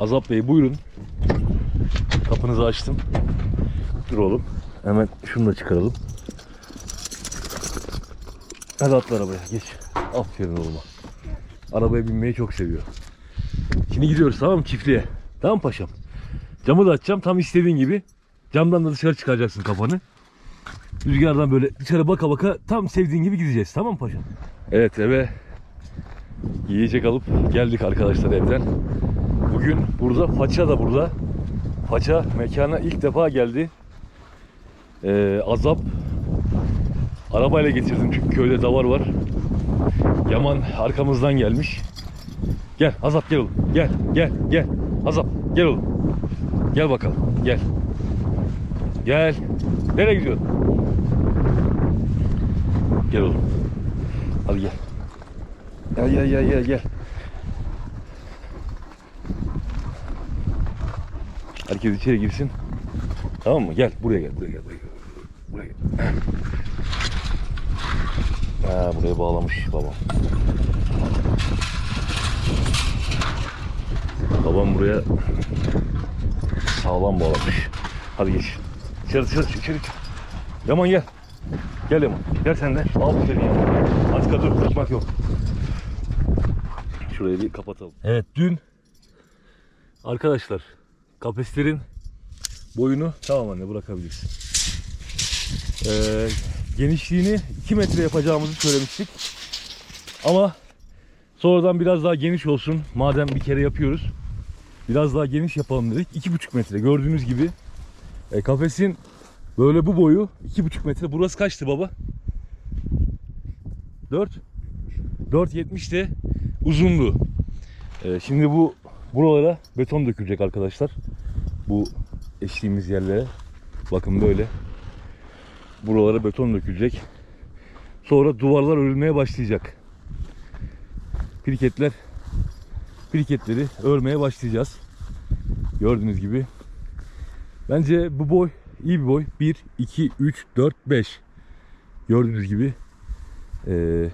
Azap Bey buyurun. Kapınızı açtım. Dur oğlum. Hemen şunu da çıkaralım. Hadi atla arabaya geç. Aferin oğluma. Arabaya binmeyi çok seviyor. Şimdi gidiyoruz tamam mı çiftliğe? Tamam paşam? Camı da açacağım tam istediğin gibi. Camdan da dışarı çıkaracaksın kafanı. Rüzgardan böyle dışarı baka baka tam sevdiğin gibi gideceğiz tamam mı paşam? Evet eve yiyecek alıp geldik arkadaşlar evden. Bugün burada Faça da burada. Faça mekana ilk defa geldi. Ee, azap arabayla getirdim çünkü köyde davar var. Yaman arkamızdan gelmiş. Gel Azap gel oğlum. Gel gel gel. Azap gel oğlum. Gel bakalım. Gel. Gel. Nereye gidiyorsun? Gel oğlum. Hadi gel. Gel gel gel gel gel. Herkes içeri girsin. Tamam mı? Gel buraya gel buraya gel buraya gel. Buraya gel. Ha, buraya bağlamış babam. Babam buraya sağlam bağlamış. Hadi geç. İçeri dışarı içeri. içeri. Yaman gel. Gel Yaman. Gel sen de. Aferin ya. Antika dur. Tutmak yok. Şurayı bir kapatalım. Evet dün arkadaşlar kafeslerin boyunu tamam anne bırakabilirsin. Ee, genişliğini 2 metre yapacağımızı söylemiştik. Ama sonradan biraz daha geniş olsun. Madem bir kere yapıyoruz. Biraz daha geniş yapalım dedik. 2,5 metre gördüğünüz gibi. E, kafesin böyle bu boyu 2,5 metre. Burası kaçtı baba? 4? 4.70 de uzunluğu. E, şimdi bu buralara beton dökülecek arkadaşlar. Bu eşliğimiz yerlere. Bakın böyle. Buralara beton dökülecek. Sonra duvarlar örülmeye başlayacak. Piriketler piriketleri örmeye başlayacağız. Gördüğünüz gibi. Bence bu boy iyi bir boy. 1, 2, 3, 4, 5. Gördüğünüz gibi. Ee,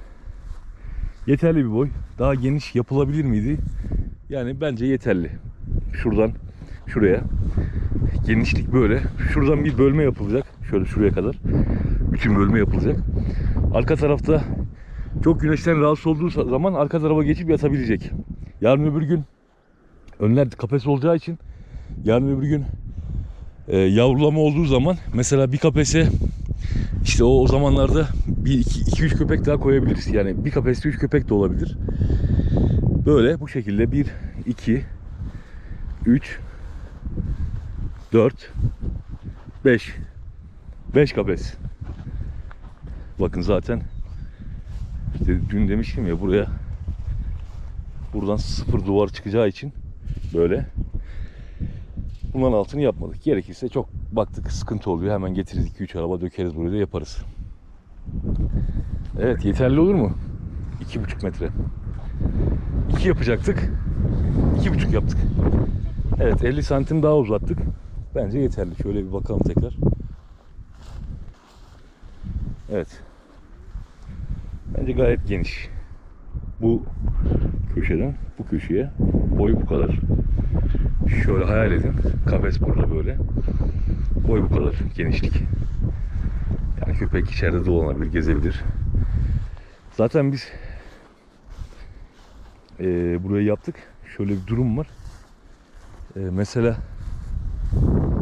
yeterli bir boy. Daha geniş yapılabilir miydi? Yani bence yeterli. Şuradan şuraya. Genişlik böyle. Şuradan bir bölme yapılacak. Şöyle şuraya kadar. Bütün bölme yapılacak. Arka tarafta çok güneşten rahatsız olduğu zaman arka tarafa geçip yatabilecek. Yarın öbür gün önler kafes olacağı için yarın öbür gün e, yavrulama olduğu zaman mesela bir kafese işte o, o zamanlarda bir iki, iki üç köpek daha koyabiliriz. Yani bir kafeste üç köpek de olabilir. Böyle bu şekilde bir, iki, üç, dört, beş. Beş kafes. Bakın zaten işte dün demiştim ya buraya buradan sıfır duvar çıkacağı için böyle bunların altını yapmadık. Gerekirse çok baktık sıkıntı oluyor. Hemen getiririz 2-3 araba dökeriz buraya da yaparız. Evet yeterli olur mu? 2,5 metre. 2 yapacaktık. 2,5 yaptık. Evet 50 santim daha uzattık. Bence yeterli. Şöyle bir bakalım tekrar. Evet. Bence gayet geniş. Bu köşeden bu köşeye boy bu kadar. Şöyle hayal edin. Kafes burada böyle. Boy bu kadar genişlik. Yani köpek içeride dolanabilir, gezebilir. Zaten biz eee burayı yaptık. Şöyle bir durum var. Eee, mesela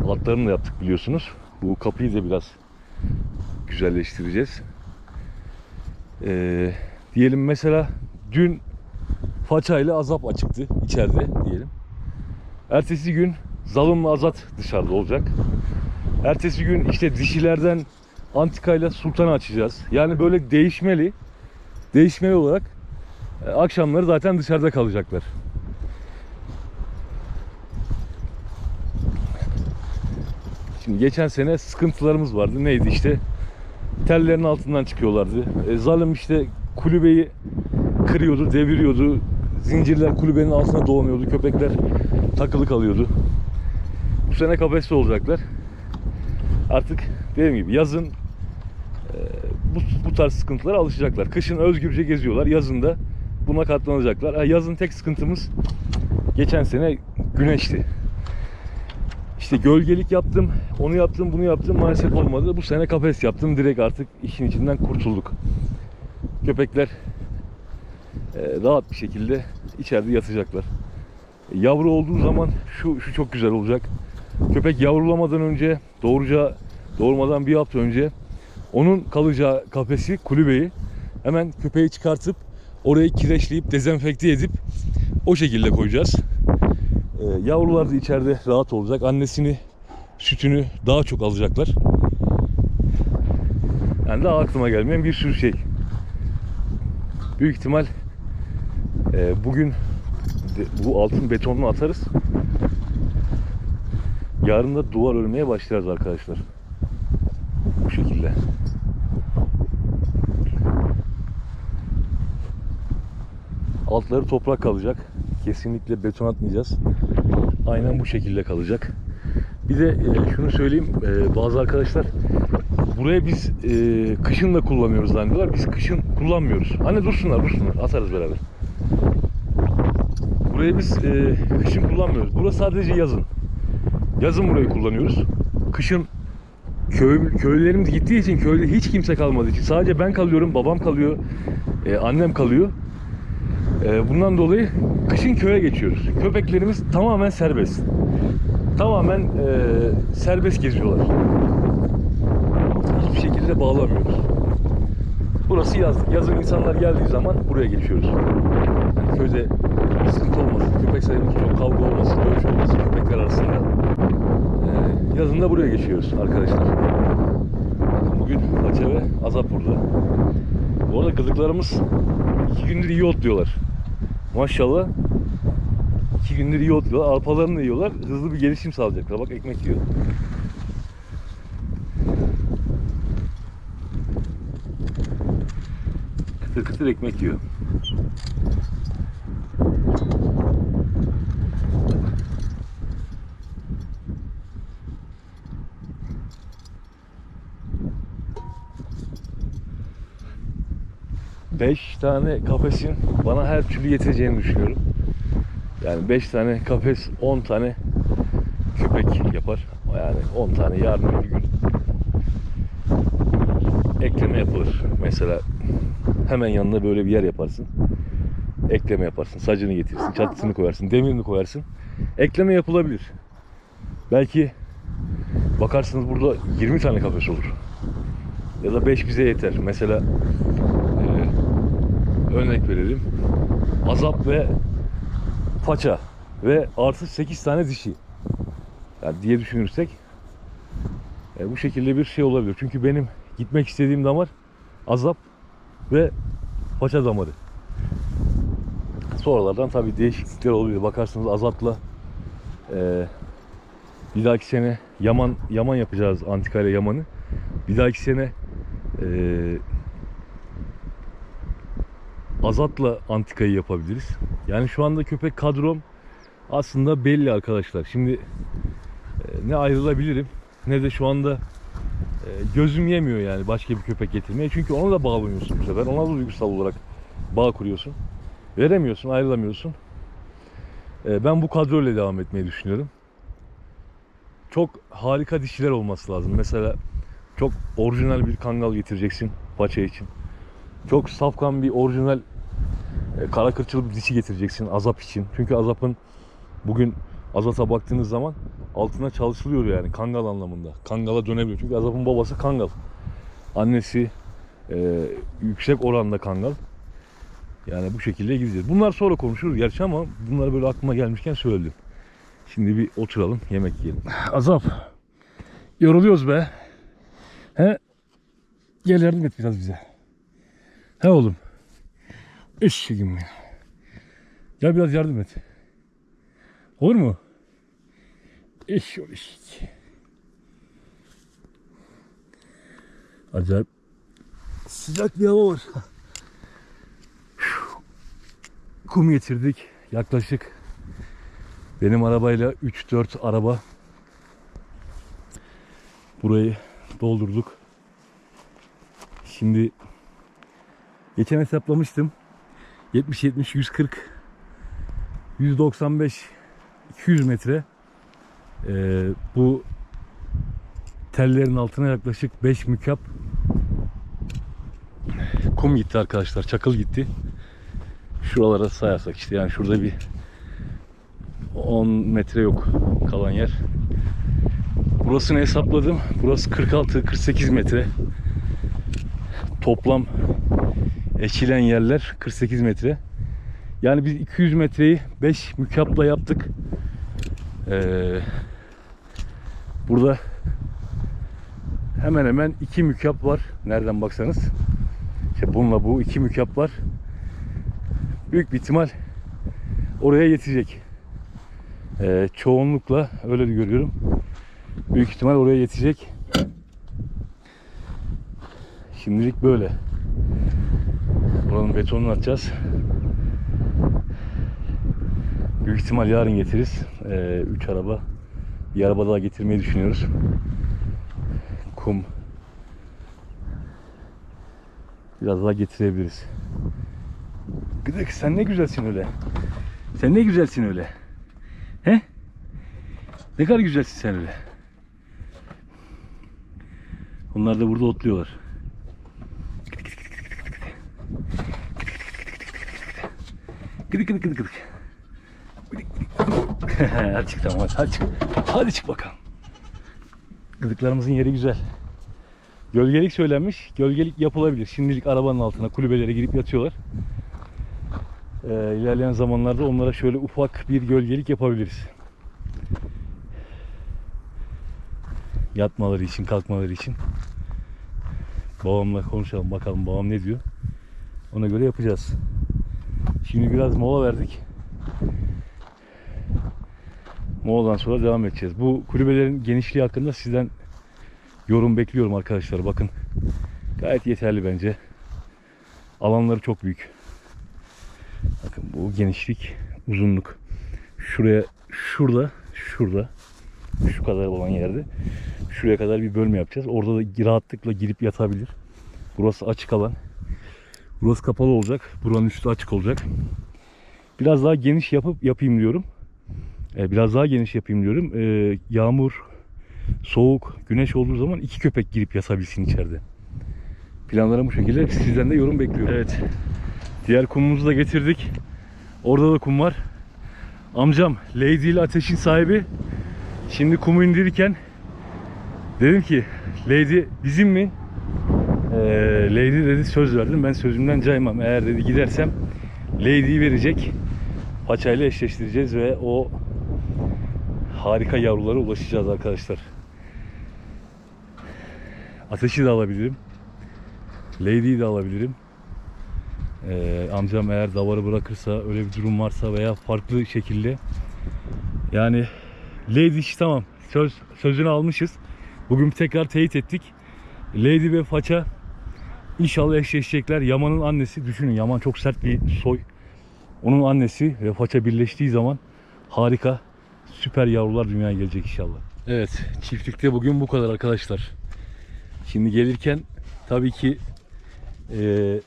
altlarını da yaptık biliyorsunuz. Bu kapıyı da biraz güzelleştireceğiz. Ee, diyelim mesela dün façayla azap açıktı içeride diyelim. Ertesi gün zalımla azat dışarıda olacak. Ertesi gün işte dişilerden antikayla sultanı açacağız. Yani böyle değişmeli. Değişmeli olarak e, akşamları zaten dışarıda kalacaklar. Şimdi geçen sene sıkıntılarımız vardı. Neydi işte? Tellerin altından çıkıyorlardı. E, zalim işte kulübeyi kırıyordu, deviriyordu. Zincirler kulübenin altına dolanıyordu. Köpekler takılı kalıyordu. Bu sene kafeste olacaklar. Artık dediğim gibi yazın e, bu, bu tarz sıkıntılara alışacaklar. Kışın özgürce geziyorlar. Yazın da buna katlanacaklar. Yazın tek sıkıntımız geçen sene güneşti. İşte gölgelik yaptım, onu yaptım, bunu yaptım maalesef olmadı. Bu sene kafes yaptım. Direkt artık işin içinden kurtulduk. Köpekler e, rahat bir şekilde içeride yatacaklar. Yavru olduğu zaman şu şu çok güzel olacak. Köpek yavrulamadan önce, doğuracağı, doğurmadan bir hafta önce onun kalacağı kafesi, kulübeyi hemen köpeği çıkartıp orayı kireçleyip dezenfekte edip o şekilde koyacağız. Ee, yavrular da içeride rahat olacak. Annesini, sütünü daha çok alacaklar. Yani daha aklıma gelmeyen bir sürü şey. Büyük ihtimal e, bugün bu altın betonunu atarız. Yarın da duvar örmeye başlarız arkadaşlar. Bu şekilde. Altları toprak kalacak. Kesinlikle beton atmayacağız. Aynen bu şekilde kalacak. Bir de e, şunu söyleyeyim. e, bazı arkadaşlar buraya biz e, kışın da kullanıyoruz zannediyorlar. Biz kışın kullanmıyoruz. Hani dursunlar dursunlar. Atarız beraber. Burayı biz e, kışın kullanmıyoruz. Burası sadece yazın. Yazın burayı kullanıyoruz. Kışın köy, köylülerimiz gittiği için köyde hiç kimse kalmadığı için sadece ben kalıyorum, babam kalıyor, e, annem kalıyor. E, bundan dolayı kışın köye geçiyoruz. Köpeklerimiz tamamen serbest. Tamamen e, serbest geziyorlar. Hiçbir şekilde bağlamıyoruz. Burası yaz. Yazın insanlar geldiği zaman buraya geçiyoruz. Yani köyde sıkıntı olmasın, köpek sayımız çok kavga olmasın, dövüş olmasın köpekler arasında. Ee, yazın da buraya geçiyoruz arkadaşlar. Bugün Paça ve Azap burada. Bu arada gıdıklarımız iki gündür iyi otluyorlar. Maşallah. iki gündür iyi otluyorlar. Arpalarını yiyorlar. Hızlı bir gelişim sağlayacaklar. Bak ekmek yiyor. Kıtır kıtır ekmek yiyor. Beş tane kafesin bana her türlü yeteceğini düşünüyorum. Yani 5 tane kafes 10 tane köpek yapar. Yani 10 tane yarın öbür gün ekleme yapılır. Mesela hemen yanına böyle bir yer yaparsın. Ekleme yaparsın. Sacını getirirsin. Çatısını koyarsın. Demirini koyarsın. Ekleme yapılabilir. Belki bakarsınız burada 20 tane kafes olur. Ya da 5 bize yeter. Mesela örnek verelim. Azap ve paça ve artı 8 tane dişi. Yani diye düşünürsek e, bu şekilde bir şey olabilir. Çünkü benim gitmek istediğim damar azap ve paça damarı. Sonralardan tabii değişiklikler oluyor. Bakarsınız azapla e, bir dahaki sene yaman yaman yapacağız antika ile yamanı. Bir dahaki sene e, azatla antikayı yapabiliriz. Yani şu anda köpek kadrom aslında belli arkadaşlar. Şimdi e, ne ayrılabilirim ne de şu anda e, gözüm yemiyor yani başka bir köpek getirmeye. Çünkü ona da bağlanıyorsun bu sefer. Ona da duygusal olarak bağ kuruyorsun. Veremiyorsun, ayrılamıyorsun. E, ben bu kadroyla devam etmeyi düşünüyorum. Çok harika dişiler olması lazım. Mesela çok orijinal bir kangal getireceksin paça için. Çok safkan bir orijinal kara kırçılı bir dişi getireceksin azap için. Çünkü azapın bugün azata baktığınız zaman altına çalışılıyor yani kangal anlamında. Kangala dönebiliyor. Çünkü azapın babası kangal. Annesi e, yüksek oranda kangal. Yani bu şekilde gideceğiz. Bunlar sonra konuşuruz gerçi ama bunları böyle aklıma gelmişken söyledim. Şimdi bir oturalım yemek yiyelim. Azap. Yoruluyoruz be. He? Gel yardım et biraz bize. He oğlum. Eşeğim ya. Gel biraz yardım et. Olur mu? Eşeğim eşek. Acayip sıcak bir hava var. Kum getirdik. Yaklaşık benim arabayla 3-4 araba burayı doldurduk. Şimdi geçen hesaplamıştım. 70 70 140 195 200 metre e, bu tellerin altına yaklaşık 5 mükap kum gitti arkadaşlar. Çakıl gitti. Şuralara sayarsak işte yani şurada bir 10 metre yok kalan yer. Burasını hesapladım. Burası 46-48 metre. Toplam ekilen yerler 48 metre. Yani biz 200 metreyi 5 mükapla yaptık. Ee, burada hemen hemen 2 mükap var. Nereden baksanız. İşte bununla bu 2 mükap var. Büyük bir ihtimal oraya yetecek. Ee, çoğunlukla öyle görüyorum. Büyük ihtimal oraya yetecek. Şimdilik böyle. Buranın betonunu atacağız. Büyük ihtimal yarın getiririz. 3 araba. Bir araba daha getirmeyi düşünüyoruz. Kum. Biraz daha getirebiliriz. Gıdık sen ne güzelsin öyle. Sen ne güzelsin öyle. He? Ne kadar güzelsin sen öyle. Onlar da burada otluyorlar. Gıdık gıdık gıdık gıdık. hadi çık tamam hadi, çık. Hadi çık bakalım. Gıdıklarımızın yeri güzel. Gölgelik söylenmiş. Gölgelik yapılabilir. Şimdilik arabanın altına kulübelere girip yatıyorlar. Ee, ilerleyen zamanlarda onlara şöyle ufak bir gölgelik yapabiliriz. Yatmaları için, kalkmaları için. Babamla konuşalım bakalım babam ne diyor. Ona göre yapacağız. Şimdi biraz mola verdik. Moladan sonra devam edeceğiz. Bu kulübelerin genişliği hakkında sizden yorum bekliyorum arkadaşlar. Bakın gayet yeterli bence. Alanları çok büyük. Bakın bu genişlik, uzunluk. Şuraya, şurada, şurada, şu kadar olan yerde şuraya kadar bir bölme yapacağız. Orada da rahatlıkla girip yatabilir. Burası açık alan. Burası kapalı olacak. Buranın üstü açık olacak. Biraz daha geniş yapıp yapayım diyorum. Ee, biraz daha geniş yapayım diyorum. Ee, yağmur, soğuk, güneş olduğu zaman iki köpek girip yatabilsin içeride. Planlarım bu şekilde. Sizden de yorum bekliyorum. Evet. Diğer kumumuzu da getirdik. Orada da kum var. Amcam Lady ile ateşin sahibi. Şimdi kumu indirirken dedim ki Lady bizim mi? Ee, Lady dedi söz verdim. Ben sözümden caymam. Eğer dedi gidersem Lady'yi verecek. Paçayla eşleştireceğiz ve o harika yavrulara ulaşacağız arkadaşlar. Ateşi de alabilirim. Lady'yi de alabilirim. Ee, amcam eğer davarı bırakırsa öyle bir durum varsa veya farklı şekilde yani Lady iş tamam söz sözünü almışız. Bugün tekrar teyit ettik. Lady ve Faça inşallah eşleşecekler. Yaman'ın annesi düşünün Yaman çok sert bir soy. Onun annesi ve Faça birleştiği zaman harika süper yavrular dünyaya gelecek inşallah. Evet çiftlikte bugün bu kadar arkadaşlar. Şimdi gelirken tabii ki eee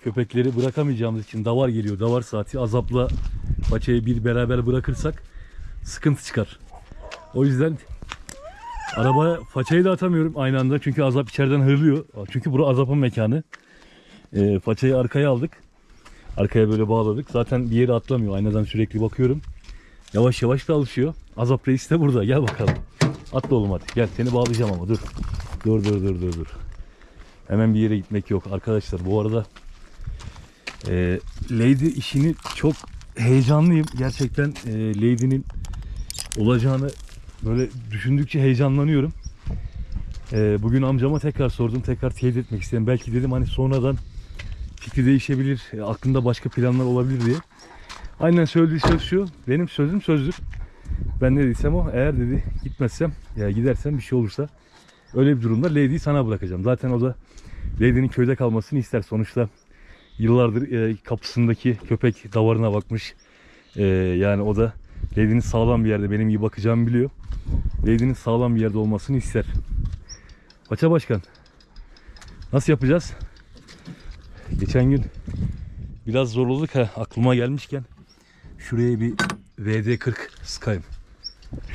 köpekleri bırakamayacağımız için davar geliyor. Davar saati azapla paçayı bir beraber bırakırsak sıkıntı çıkar. O yüzden arabaya façayı da atamıyorum aynı anda çünkü azap içeriden hırlıyor. Çünkü bura azapın mekanı. E, façayı arkaya aldık. Arkaya böyle bağladık. Zaten bir yere atlamıyor. Aynadan sürekli bakıyorum. Yavaş yavaş da alışıyor. Azap reis de burada. Gel bakalım. Atla oğlum hadi. Gel seni bağlayacağım ama dur. Dur dur dur dur dur. Hemen bir yere gitmek yok. Arkadaşlar bu arada e, Lady işini çok heyecanlıyım. Gerçekten e, Lady'nin olacağını böyle düşündükçe heyecanlanıyorum. E, bugün amcama tekrar sordum. Tekrar teyit etmek istedim. Belki dedim hani sonradan fikri değişebilir. e, aklında başka planlar olabilir diye. Aynen söylediği söz şu. Benim sözüm sözdür. Ben ne dediysem o. Eğer dedi gitmezsem ya gidersem bir şey olursa öyle bir durumda Lady'yi sana bırakacağım. Zaten o da Lady'nin köyde kalmasını ister. Sonuçta yıllardır e, kapısındaki köpek davarına bakmış. E, yani o da Lady'nin sağlam bir yerde benim iyi bakacağımı biliyor. Lady'nin sağlam bir yerde olmasını ister. Paça Başkan. Nasıl yapacağız? Geçen gün biraz zorladık ha aklıma gelmişken şuraya bir VD40 sıkayım.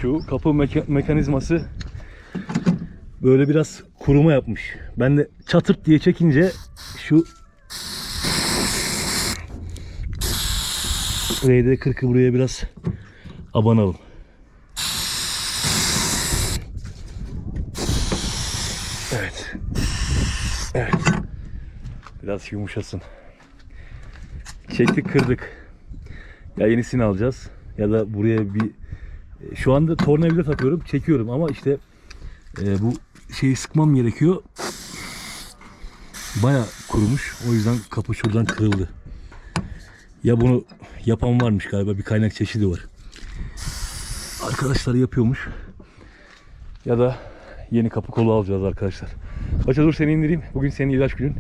Şu kapı meka- mekanizması böyle biraz kuruma yapmış. Ben de çatırt diye çekince şu RD40'ı buraya biraz abanalım. Evet. Evet. Biraz yumuşasın. Çektik kırdık. Ya yenisini alacağız. Ya da buraya bir şu anda tornavida takıyorum, çekiyorum ama işte e, bu şeyi sıkmam gerekiyor. Baya kurumuş. O yüzden kapı şuradan kırıldı. Ya bunu yapan varmış galiba bir kaynak çeşidi var. Arkadaşlar yapıyormuş. Ya da yeni kapı kolu alacağız arkadaşlar. Paça dur seni indireyim. Bugün senin ilaç günün.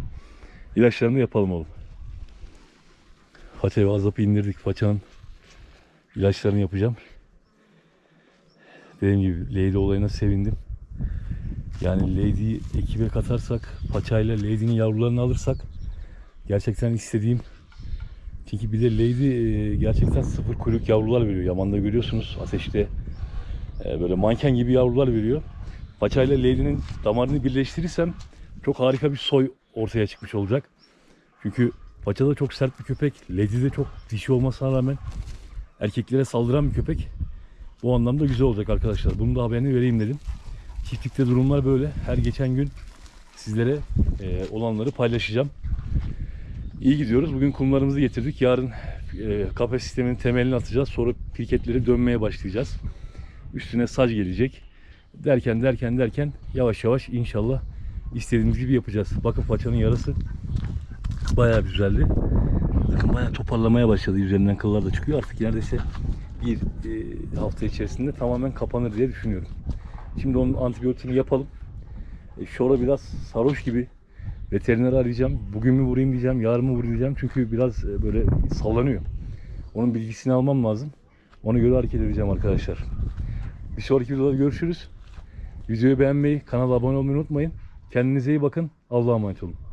İlaçlarını yapalım oğlum. Paçayı azapı indirdik. Paçanın ilaçlarını yapacağım. Dediğim gibi Lady olayına sevindim. Yani Lady'yi ekibe katarsak, paçayla Lady'nin yavrularını alırsak gerçekten istediğim çünkü bir de Lady e, gerçekten sıfır kuyruk yavrular veriyor. Yaman'da görüyorsunuz ateşte e, böyle manken gibi yavrular veriyor. Paçayla Lady'nin damarını birleştirirsem çok harika bir soy ortaya çıkmış olacak. Çünkü Paça da çok sert bir köpek. Lady de çok dişi olmasına rağmen erkeklere saldıran bir köpek. Bu anlamda güzel olacak arkadaşlar. Bunun da haberini vereyim dedim. Çiftlikte durumlar böyle. Her geçen gün sizlere e, olanları paylaşacağım. İyi gidiyoruz. Bugün kumlarımızı getirdik. Yarın e, kafe sisteminin temelini atacağız. Sonra pirketleri dönmeye başlayacağız. Üstüne sac gelecek. Derken derken derken yavaş yavaş inşallah istediğimiz gibi yapacağız. Bakın paçanın yarası bayağı bir düzeldi. Bakın bayağı toparlamaya başladı. Üzerinden kıllar da çıkıyor. Artık neredeyse bir e, hafta içerisinde tamamen kapanır diye düşünüyorum. Şimdi onun antibiyotiğini yapalım. E, Şora biraz sarhoş gibi. Veterineri arayacağım. Bugün mü vurayım diyeceğim, yarın mı vurayım diyeceğim. Çünkü biraz e, böyle sallanıyor. Onun bilgisini almam lazım. Ona göre hareket edeceğim arkadaşlar. Bir sonraki videoda görüşürüz. Videoyu beğenmeyi, kanala abone olmayı unutmayın. Kendinize iyi bakın. Allah'a emanet olun.